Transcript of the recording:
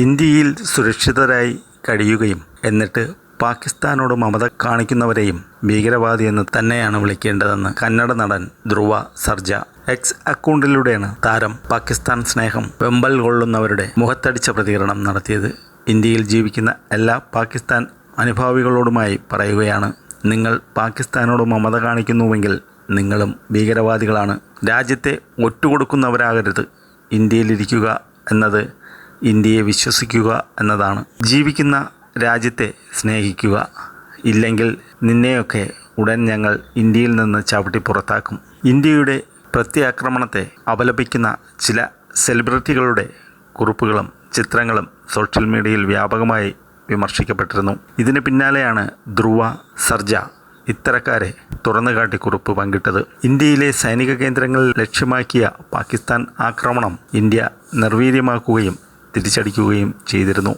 ഇന്ത്യയിൽ സുരക്ഷിതരായി കഴിയുകയും എന്നിട്ട് പാകിസ്ഥാനോട് മമത കാണിക്കുന്നവരെയും ഭീകരവാദി എന്ന് തന്നെയാണ് വിളിക്കേണ്ടതെന്ന് കന്നഡ നടൻ ധ്രുവ സർജ. എക്സ് അക്കൗണ്ടിലൂടെയാണ് താരം പാകിസ്ഥാൻ സ്നേഹം വെമ്പൽ കൊള്ളുന്നവരുടെ മുഖത്തടിച്ച പ്രതികരണം നടത്തിയത്. ഇന്ത്യയിൽ ജീവിക്കുന്ന എല്ലാ പാകിസ്ഥാൻ അനുഭാവികളോടുമായി പറയുകയാണ് നിങ്ങൾ പാകിസ്ഥാനോട് മമത കാണിക്കുന്നുവെങ്കിൽ നിങ്ങളും ഭീകരവാദികളാണ്. രാജ്യത്തെ ഒറ്റുകൊടുക്കുന്നവരാകരുത്. ഇന്ത്യയിലിരിക്കുക എന്നത് ഇന്ത്യയെ വിശ്വസിക്കുക എന്നതാണ്. ജീവിക്കുന്ന രാജ്യത്തെ സ്നേഹിക്കുക ഇല്ലെങ്കിൽ നിന്നെയൊക്കെ ഉടൻ ഞങ്ങൾ ഇന്ത്യയിൽ നിന്ന് ചവിട്ടി പുറത്താക്കും. ഇന്ത്യയുടെ പ്രത്യാക്രമണത്തെ അപലപിക്കുന്ന ചില സെലിബ്രിറ്റികളുടെ കുറിപ്പുകളും ചിത്രങ്ങളും സോഷ്യൽ മീഡിയയിൽ വ്യാപകമായി വിമർശിക്കപ്പെട്ടിരുന്നു. ഇതിന് പിന്നാലെയാണ് ധ്രുവ സർജ ഇത്തരക്കാരെ തുറന്നുകാട്ടി കുറിപ്പ് പങ്കിട്ടത്. ഇന്ത്യയിലെ സൈനിക കേന്ദ്രങ്ങൾ ലക്ഷ്യമാക്കിയ പാകിസ്ഥാൻ ആക്രമണം ഇന്ത്യ നിർവീര്യമാക്കുകയും തിരിച്ചടിക്കുകയും ചെയ്തിരുന്നു.